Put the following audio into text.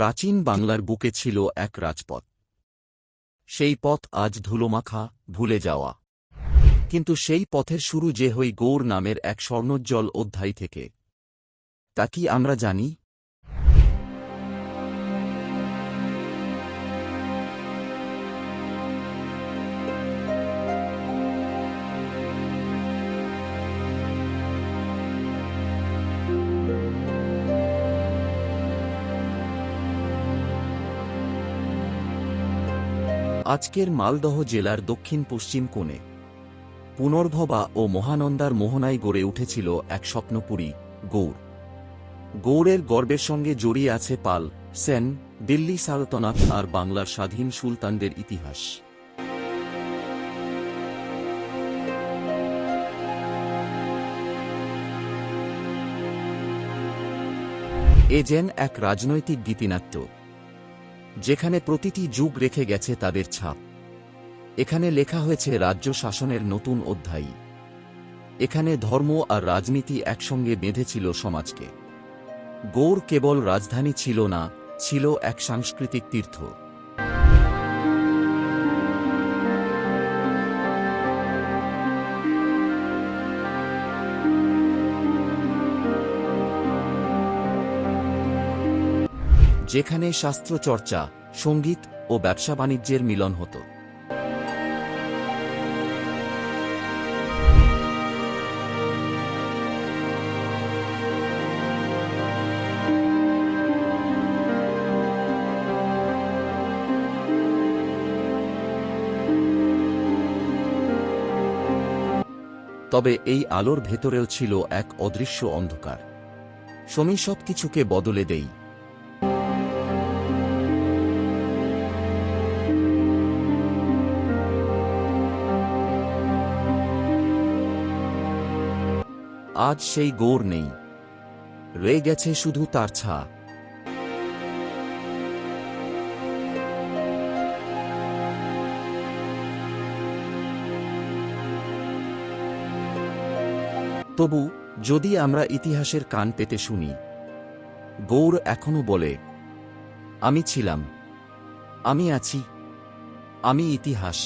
প্রাচীন বাংলার বুকে ছিল এক রাজপথ। সেই পথ আজ ধুলোমাখা, ভুলে যাওয়া। কিন্তু সেই পথের শুরু যে হই গৌর নামের এক স্বর্ণোজ্জ্বল অধ্যায় থেকে। তা কি আমরা জানি? আজকের মালদহ জেলার দক্ষিণ পশ্চিম কোণে। পুনর্ভবা ও মহানন্দার মোহনায় গড়ে উঠেছিল এক স্বপ্নপুরী, গৌড়। গৌড়ের গর্বের সঙ্গে জড়িয়ে আছে পাল, সেন, দিল্লি সালতনাত আর বাংলার স্বাধীন সুলতানদের ইতিহাস। এ যেন এক রাজনৈতিক গীতিনাট্য। যেখানে প্রতিটি যুগ রেখে গেছে তাদের ছাপ। এখানে লেখা হয়েছে রাজ্য শাসনের নতুন অধ্যায়ী। এখানে ধর্ম আর রাজনীতি একসঙ্গে বেঁধেছিল সমাজকে। গৌর কেবল রাজধানী ছিল না, ছিল এক সাংস্কৃতিক তীর্থ। যেখানে শাস্ত্র চর্চা সংগীত ও ব্যবসা বাণিজ্যের মিলন হতো। তবে এই আলোর ভেতরেও ছিল এক অদৃশ্য অন্ধকার। সমী সবকিছুকে বদলে দেই। আজ সেই গোর নেই। রয়ে গেছে শুধু তার ছা। তবু যদি আমরা ইতিহাসের কান পেতে শুনি, গৌর এখনও বলে, আমি ছিলাম। আমি আছি। আমি ইতিহাস।